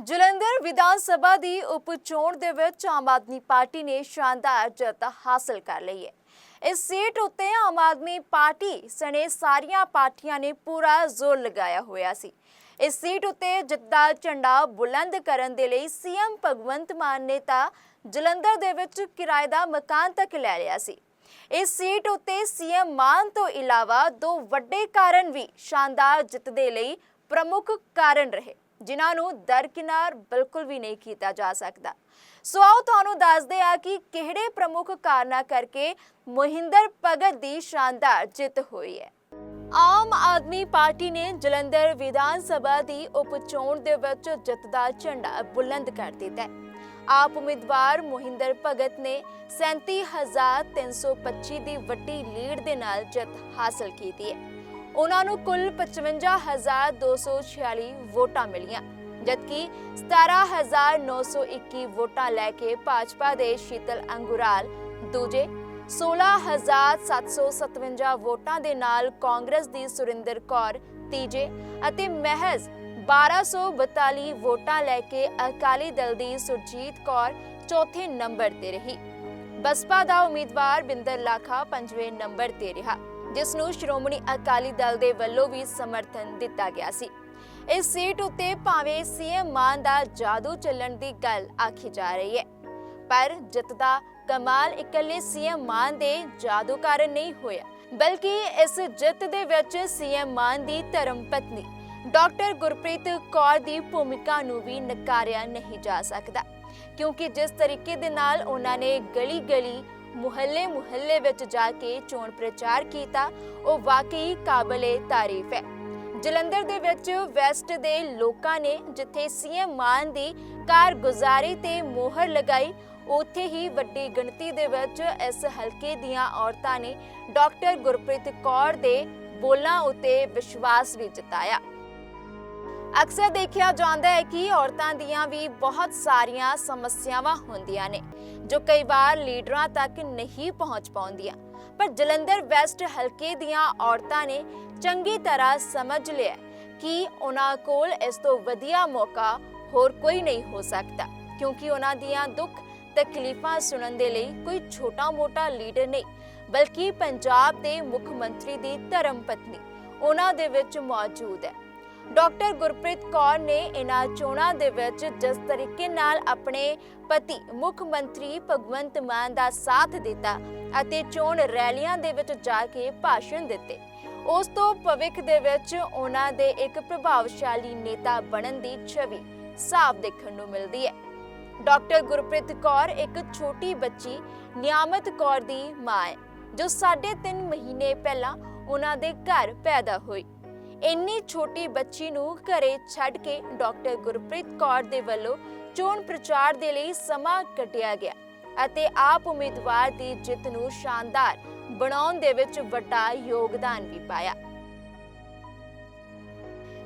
ਜਲੰਧਰ ਵਿਧਾਨ ਸਭਾ ਦੀ ਉਪ ਚੋਣ ਦੇ ਵਿੱਚ ਆਮ ਆਦਮੀ ਪਾਰਟੀ ਨੇ ਸ਼ਾਨਦਾਰ ਜਿੱਤ ਹਾਸਲ ਕਰ ਲਈ ਹੈ। ਇਸ ਸੀਟ ਉੱਤੇ ਆਮ ਆਦਮੀ ਪਾਰਟੀ ਸਣੇ ਸਾਰੀਆਂ ਪਾਰਟੀਆਂ ਨੇ ਪੂਰਾ ਜ਼ੋਰ ਲਗਾਇਆ ਹੋਇਆ ਸੀ। ਇਸ ਸੀਟ ਉੱਤੇ ਜਿੱਤ ਦਾ ਝੰਡਾ ਬੁਲੰਦ ਕਰਨ ਦੇ ਲਈ ਸੀਐਮ ਭਗਵੰਤ ਮਾਨ ਨੇ ਤਾਂ ਜਲੰਧਰ ਦੇ ਵਿੱਚ ਕਿਰਾਏ ਦਾ ਮਕਾਨ ਤੱਕ ਲੈ ਲਿਆ ਸੀ। ਇਸ ਸੀਟ ਉੱਤੇ ਸੀਐਮ ਮਾਨ ਤੋਂ ਇਲਾਵਾ ਦੋ ਵੱਡੇ ਕਾਰਨ ਵੀ ਸ਼ਾਨਦਾਰ ਜਿੱਤ ਦੇ ਲਈ ਪ੍ਰਮੁੱਖ ਕਾਰਨ ਰਹੇ। ਜਿਨ੍ਹਾਂ ਨੂੰ ਦਰਕਿਨਾਰ ਬਿਲਕੁਲ ਵੀ ਨਹੀਂ ਕੀਤਾ ਜਾ ਸਕਦਾ। ਸੋ ਆਓ ਤੁਹਾਨੂੰ ਦੱਸਦੇ ਆ ਕਿ ਕਿਹੜੇ ਪ੍ਰਮੁੱਖ ਕਾਰਨਾਂ ਕਰਕੇ ਮੋਹਿੰਦਰ ਭਗਤ ਦੀ ਸ਼ਾਨਦਾਰ ਜਿੱਤ ਹੋਈ ਹੈ। ਆਮ ਆਦਮੀ ਪਾਰਟੀ ਨੇ ਜਲੰਧਰ ਵਿਧਾਨ ਸਭਾ ਦੀ ਉਪ ਚੋਣ ਦੇ ਵਿੱਚ ਜਿੱਤ ਦਾ ਝੰਡਾ ਬੁਲੰਦ ਕਰ ਦਿੱਤਾ ਹੈ। ਆਪ ਉਮੀਦਵਾਰ ਮੋਹਿੰਦਰ ਭਗਤ ਨੇ 37325 ਦੀ ਵੱਡੀ ਲੀਡ ਦੇ ਨਾਲ ਜਿੱਤ ਹਾਸਲ ਕੀਤੀ ਹੈ। ਉਹਨਾਂ ਨੂੰ ਕੁੱਲ 55246 ਵੋਟਾਂ ਮਿਲੀਆਂ, ਜਦਕਿ 17921 ਵੋਟਾਂ ਲੈ ਕੇ ਭਾਜਪਾ ਦੇ ਸ਼ੀਤਲ ਅੰਗੁਰਾਲ ਦੂਜੇ 16757 ਵੋਟਾਂ ਦੇ ਨਾਲ ਕਾਂਗਰਸ ਦੀ ਸੁਰਿੰਦਰ ਕੌਰ ਤੀਜੇ ਅਤੇ ਮਹਿਜ਼ 1242 ਵੋਟਾਂ ਲੈ ਕੇ ਅਕਾਲੀ ਦਲ ਦੀ ਸੁਰਜੀਤ ਕੌਰ ਚੌਥੇ ਨੰਬਰ ਤੇ ਰਹੀ। ਬਸਪਾ ਦਾ ਉਮੀਦਵਾਰ ਬਿੰਦਰ ਲਾਖਾ ਪੰਜਵੇਂ ਨੰਬਰ ਤੇ ਰਿਹਾ। ਜਿਸ ਨੂੰ ਸ਼੍ਰੋਮਣੀ ਅਕਾਲੀ ਦਲ ਦੇ ਵੱਲੋਂ ਵੀ ਸਮਰਥਨ ਦਿੱਤਾ ਗਿਆ ਸੀ। ਇਸ ਸੀਟ ਉੱਤੇ ਭਾਵੇਂ ਸੀਐਮ ਮਾਨ ਦਾ ਜਾਦੂ ਚੱਲਣ ਦੀ ਗੱਲ ਆਖੀ ਜਾ ਰਹੀ ਹੈ, ਪਰ ਜਿੱਤ ਕਮਾਲ ਇਕੱਲੇ ਸੀਐਮ ਮਾਨ ਦੇ ਜਾਦੂ ਕਾਰਨ ਨਹੀਂ ਹੋਇਆ, ਬਲਕਿ ਇਸ ਜਿੱਤ ਦੇ ਵਿੱਚ ਸੀਐਮ ਮਾਨ ਦੀ ਧਰਮ ਪਤਨੀ ਡਾਕਟਰ ਗੁਰਪ੍ਰੀਤ ਕੌਰ ਦੀ ਭੂਮਿਕਾ ਨੂੰ ਵੀ ਨਕਾਰਿਆ ਨਹੀਂ ਜਾ ਸਕਦਾ, ਕਿਉਂਕਿ ਜਿਸ ਤਰੀਕੇ ਦੇ ਨਾਲ ਉਹਨਾਂ ਨੇ ਗਲੀ-ਗਲੀ ਮੁਹੱਲੇ ਮੁਹੱਲੇ ਵਿੱਚ ਜਾ ਕੇ ਚੋਣ ਪ੍ਰਚਾਰ ਕੀਤਾ, ਉਹ ਵਾਕਈ ਕਾਬਲੇ ਤਾਰੀਫ ਹੈ। ਜਲੰਧਰ ਦੇ ਵਿੱਚ ਵੈਸਟ ਦੇ ਲੋਕਾਂ ਨੇ ਜਿੱਥੇ ਸੀਐਮ ਮਾਨ ਦੀ ਕਾਰਗੁਜ਼ਾਰੀ ਤੇ ਮੋਹਰ ਲਗਾਈ, ਉੱਥੇ ਹੀ ਵੱਡੀ ਗਿਣਤੀ ਦੇ ਵਿੱਚ ਇਸ ਹਲਕੇ ਦੀਆਂ ਔਰਤਾਂ ਨੇ ਡਾਕਟਰ ਗੁਰਪ੍ਰੀਤ ਕੌਰ ਦੇ ਬੋਲਾਂ ਉੱਤੇ ਵਿਸ਼ਵਾਸ ਵੀ ਜਤਾਇਆ। ਅਕਸਰ ਦੇਖਿਆ ਜਾਂਦਾ ਹੈ ਕਿ ਔਰਤਾਂ ਦੀਆਂ ਵੀ ਬਹੁਤ ਸਾਰੀਆਂ ਸਮੱਸਿਆਵਾਂ ਹੁੰਦੀਆਂ ਨੇ, ਜੋ ਕਈ ਵਾਰ ਲੀਡਰਾਂ ਤੱਕ ਨਹੀਂ ਪਹੁੰਚ ਪਾਉਂਦੀਆਂ। ਪਰ ਜਲੰਧਰ ਵੈਸਟ ਹਲਕੇ ਦੀਆਂ ਔਰਤਾਂ ਨੇ ਚੰਗੀ ਤਰ੍ਹਾਂ ਸਮਝ ਲਿਆ ਕਿ ਉਹਨਾਂ ਕੋਲ ਇਸ ਤੋਂ ਵਧੀਆ ਮੌਕਾ ਹੋਰ ਕੋਈ ਨਹੀਂ ਹੋ ਸਕਦਾ, ਕਿਉਂਕਿ ਉਹਨਾਂ ਦੀਆਂ ਦੁੱਖ ਤਕਲੀਫਾਂ ਸੁਣਨ ਦੇ ਲਈ ਕੋਈ ਛੋਟਾ-ਮੋਟਾ ਲੀਡਰ ਨਹੀਂ, ਬਲਕਿ ਪੰਜਾਬ ਦੇ ਮੁੱਖ ਮੰਤਰੀ ਦੀ ਧਰਮ ਪਤਨੀ ਉਹਨਾਂ ਦੇ ਵਿੱਚ ਮੌਜੂਦ ਹੈ। ਡਾਕਟਰ ਗੁਰਪ੍ਰੀਤ ਕੌਰ ਨੇ ਇਹਨਾਂ ਚੋਣਾਂ ਦੇ ਵਿੱਚ ਜਿਸ ਤਰੀਕੇ ਨਾਲ ਆਪਣੇ ਪਤੀ ਮੁੱਖ ਮੰਤਰੀ ਭਗਵੰਤ ਮਾਨ ਦਾ ਸਾਥ ਦਿੱਤਾ ਅਤੇ ਚੋਣ ਰੈਲੀਆਂ ਦੇ ਵਿੱਚ ਜਾ ਕੇ ਭਾਸ਼ਣ ਦਿੱਤੇ, ਉਸ ਤੋਂ ਭਵਿੱਖ ਦੇ ਵਿੱਚ ਉਹਨਾਂ ਦੇ ਇੱਕ ਪ੍ਰਭਾਵਸ਼ਾਲੀ ਨੇਤਾ ਬਣਨ ਦੀ ਛਵੀ ਸਾਫ਼ ਦੇਖਣ ਨੂੰ ਮਿਲਦੀ ਹੈ। ਡਾਕਟਰ ਗੁਰਪ੍ਰੀਤ ਕੌਰ ਇੱਕ ਛੋਟੀ ਬੱਚੀ ਨਿਆਮਤ ਕੌਰ ਦੀ ਮਾਂ ਹੈ, ਜੋ 3.5 ਮਹੀਨੇ ਪਹਿਲਾਂ ਉਹਨਾਂ ਦੇ ਘਰ ਪੈਦਾ ਹੋਈ। ਇੰਨੀ ਛੋਟੀ ਬੱਚੀ ਨੂੰ ਘਰੇ ਛੱਡ ਕੇ ਡਾਕਟਰ ਗੁਰਪ੍ਰੀਤ ਕੌਰ ਦੇ ਵੱਲੋਂ ਚੋਣ ਪ੍ਰਚਾਰ ਦੇ ਲਈ ਸਮਾਂ ਕੱਢਿਆ ਗਿਆ ਅਤੇ ਆਪ ਉਮੀਦਵਾਰ ਦੀ ਜਿੱਤ ਨੂੰ ਸ਼ਾਨਦਾਰ ਬਣਾਉਣ ਦੇ ਵਿੱਚ ਵੱਡਾ ਯੋਗਦਾਨ ਵੀ ਪਾਇਆ।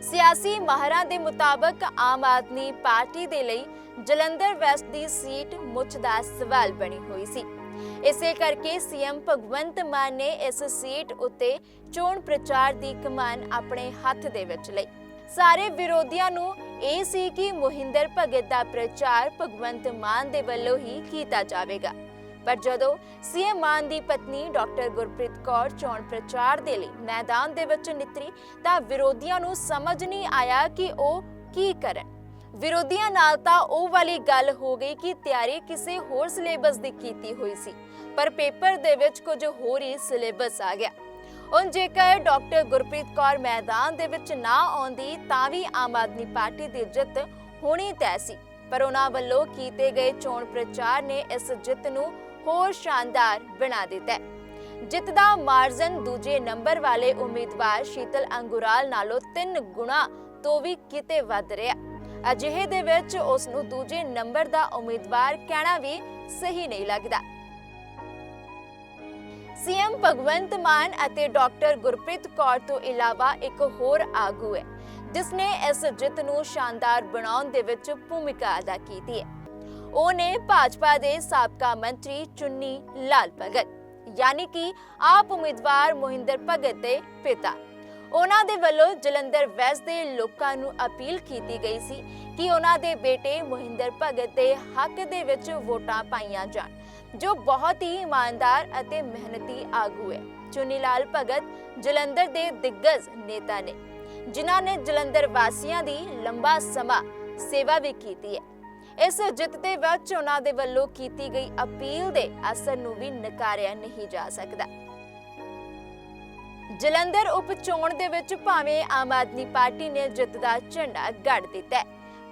ਸਿਆਸੀ ਮਾਹਰਾਂ ਦੇ ਮੁਤਾਬਕ ਆਮ ਆਦਮੀ ਪਾਰਟੀ ਦੇ ਲਈ ਜਲੰਧਰ ਵੈਸਟ ਦੀ ਸੀਟ ਮੁੱਛ ਦਾ ਸਵਾਲ ਬਣੀ ਹੋਈ ਸੀ। ਇਸੇ ਕਰਕੇ ਸੀਐਮ ਭਗਵੰਤ ਮਾਨ ਨੇ ਇਸ ਸੀਟ ਉੱਤੇ ਚੋਣ ਪ੍ਰਚਾਰ ਦੀ ਕਮਾਨ ਆਪਣੇ ਹੱਥ ਦੇ ਵਿੱਚ ਲਈ। ਸਾਰੇ ਵਿਰੋਧੀਆਂ ਨੂੰ ਇਹ ਸੀ ਕਿ ਮੋਹਿੰਦਰ ਭਗਤ ਦਾ ਪ੍ਰਚਾਰ ਭਗਵੰਤ ਮਾਨ ਦੇ ਵੱਲੋਂ ਹੀ ਕੀਤਾ ਜਾਵੇਗਾ। ਪਰ ਜਦੋਂ ਸੀਐਮ ਮਾਨ ਦੀ ਪਤਨੀ ਡਾਕਟਰ ਗੁਰਪ੍ਰੀਤ ਕੌਰ ਚੋਣ ਪ੍ਰਚਾਰ ਦੇ ਲਈ ਮੈਦਾਨ ਦੇ ਵਿੱਚ ਨਿਤਰੀ ਤਾਂ ਵਿਰੋਧੀਆਂ ਨੂੰ ਸਮਝ ਨਹੀਂ ਆਇਆ ਕਿ ਉਹ ਕੀ ਕਰਨ। ਵਿਰੋਧੀਆਂ ਨਾਲ ਤਾਂ ਉਹ ਵਾਲੀ ਗੱਲ ਹੋ ਗਈ ਕਿ ਤਿਆਰੀ ਕਿਸੇ ਹੋਰ ਸਿਲੇਬਸ ਦੀ ਕੀਤੀ ਹੋਈ ਸੀ, ਪਰ ਪੇਪਰ ਦੇ ਵਿੱਚ ਕੁਝ ਹੋਰ ਹੀ ਸਿਲੇਬਸ ਆ ਗਿਆ। ਹੁਣ ਜੇਕਰ ਡਾਕਟਰ ਗੁਰਪ੍ਰੀਤ ਕੌਰ ਮੈਦਾਨ ਦੇ ਵਿੱਚ ਨਾ ਆਉਂਦੀ ਤਾਂ ਵੀ ਆਮ ਆਦਮੀ ਪਾਰਟੀ ਦੀ ਜਿੱਤ ਹੋਣੀ ਤੈਅ ਸੀ, ਪਰ ਉਹਨਾਂ ਵੱਲੋਂ ਕੀਤੇ ਗਏ ਚੋਣ ਪ੍ਰਚਾਰ ਨੇ ਇਸ ਜਿੱਤ ਨੂੰ ਹੋਰ ਸ਼ਾਨਦਾਰ ਬਣਾ ਦਿੱਤਾ। ਜਿੱਤ ਦਾ ਮਾਰਜਨ ਦੂਜੇ ਨੰਬਰ ਵਾਲੇ ਉਮੀਦਵਾਰ ਸ਼ੀਤਲ ਅੰਗੁਰਾਲ ਨਾਲੋਂ 3 ਗੁਣਾ ਤੋਂ ਵੀ ਕਿਤੇ ਵੱਧ ਰਿਹਾ। ਅਜਿਹੇ ਦੇ ਵਿੱਚ ਉਸ ਨੂੰ ਦੂਜੇ ਨੰਬਰ ਦਾ ਉਮੀਦਵਾਰ ਕਹਿਣਾ ਵੀ ਸਹੀ ਨਹੀਂ ਲੱਗਦਾ। ਸੀਐਮ ਭਗਵੰਤ ਮਾਨ ਅਤੇ ਡਾਕਟਰ ਗੁਰਪ੍ਰੀਤ ਕੌਰ ਤੋਂ ਇਲਾਵਾ ਇੱਕ ਹੋਰ ਆਗੂ ਹੈ ਜਿਸ ਨੇ ਇਸ ਜਿੱਤ ਨੂੰ ਸ਼ਾਨਦਾਰ ਬਣਾਉਣ ਦੇ ਵਿੱਚ ਭੂਮਿਕਾ ਅਦਾ ਕੀਤੀ ਹੈ। ਉਹ ਨੇ ਭਾਜਪਾ ਦੇ ਸਾਬਕਾ ਮੰਤਰੀ ਚੁੰਨੀ ਲਾਲ ਭਗਤ, ਯਾਨੀ ਕਿ ਆਪ ਉਮੀਦਵਾਰ ਮੋਹਿੰਦਰ ਭਗਤ ਦੇ ਪਿਤਾ। ਉਹਨਾਂ ਦੇ ਵੱਲੋਂ ਜਲੰਧਰ ਵੈਸਟ ਦੇ ਲੋਕਾਂ ਨੂੰ ਅਪੀਲ ਕੀਤੀ ਗਈ ਸੀ ਕਿ ਉਹਨਾਂ ਦੇ ਬੇਟੇ ਮੋਹਿੰਦਰ ਭਗਤ ਦੇ ਹੱਕ ਦੇ ਵਿੱਚ ਵੋਟਾਂ ਪਾਈਆਂ ਜਾਣ, ਜੋ ਬਹੁਤ ਹੀ ਇਮਾਨਦਾਰ ਅਤੇ ਮਿਹਨਤੀ ਆਗੂ ਹੈ। ਚੁਨੀ ਲਾਲ ਭਗਤ ਜਲੰਧਰ ਦੇ ਦਿੱਗਜ ਨੇਤਾ ਨੇ, ਜਿਨ੍ਹਾਂ ਨੇ ਜਲੰਧਰ ਵਾਸੀਆਂ ਦੀ ਲੰਬਾ ਸਮਾਂ ਸੇਵਾ ਵੀ ਕੀਤੀ ਹੈ। ਇਸ ਜਿੱਤ ਦੇ ਵਿੱਚ ਉਹਨਾਂ ਦੇ ਵੱਲੋਂ ਕੀਤੀ ਗਈ ਅਪੀਲ ਦੇ ਅਸਰ ਨੂੰ ਵੀ ਨਕਾਰਿਆ ਨਹੀਂ ਜਾ ਸਕਦਾ। ਜਲੰਧਰ ਉਪ ਚੋਣ ਦੇ ਵਿੱਚ ਭਾਵੇਂ ਆਮ ਆਦਮੀ ਪਾਰਟੀ ਨੇ ਜਿੱਤ ਦਾ ਝੰਡਾ ਗੱਡ ਦਿੱਤਾ ਹੈ,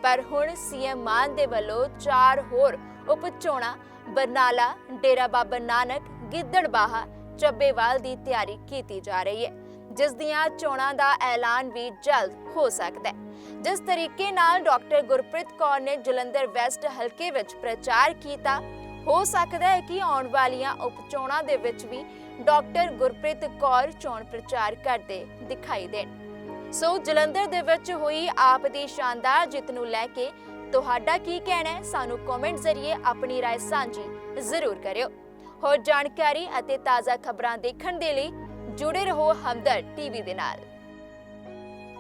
ਪਰ ਹੁਣ ਸੀਐਮ ਮਾਨ ਦੇ ਵੱਲੋਂ ਚਾਰ ਹੋਰ ਉਪ ਚੋਣਾਂ ਬਰਨਾਲਾ ਡੇਰਾ ਬਾਬਾ ਨਾਨਕ ਗਿੱਦੜਬਾਹਾ ਚੱਬੇਵਾਲ ਦੀ ਤਿਆਰੀ ਕੀਤੀ ਜਾ ਰਹੀ ਹੈ ਜਿਸ ਦੀਆਂ ਚੋਣਾਂ ਦਾ ਐਲਾਨ ਵੀ ਜਲਦ ਹੋ ਸਕਦਾ ਹੈ। ਜਿਸ ਤਰੀਕੇ ਨਾਲ ਡਾਕਟਰ ਗੁਰਪ੍ਰੀਤ ਕੌਰ ਨੇ ਜਲੰਧਰ ਵੈਸਟ ਹਲਕੇ ਵਿੱਚ ਪ੍ਰਚਾਰ ਕੀਤਾ ਹੋ ਸਕਦਾ ਹੈ ਕਿ ਆਉਣ ਵਾਲੀਆਂ ਉਪ ਚੋਣਾਂ ਦੇ ਵਿੱਚ ਵੀ ਡਾਕਟਰ ਗੁਰਪ੍ਰੀਤ ਕੌਰ ਚੋਣ ਪ੍ਰਚਾਰ ਕਰਦੇ ਦਿਖਾਈ ਦੇਣ ਸੋ ਜਲੰਧਰ ਦੇ ਵਿੱਚ ਹੋਈ ਆਪ ਦੀ ਸ਼ਾਨਦਾਰ ਜਿੱਤ ਨੂੰ ਲੈ ਕੇ ਤੁਹਾਡਾ ਕੀ ਕਹਿਣਾ ਹੈ ਸਾਨੂੰ ਕਮੈਂਟ ਜ਼ਰੀਏ ਆਪਣੀ رائے ਸਾਂਝੀ ਜ਼ਰੂਰ ਕਰਿਓ ਹੋਰ ਜਾਣਕਾਰੀ ਅਤੇ ਤਾਜ਼ਾ ਖਬਰਾਂ ਦੇਖਣ ਦੇ ਲਈ ਜੁੜੇ ਰਹੋ ਹਮਦਰ ਟੀਵੀ ਦੇ ਨਾਲ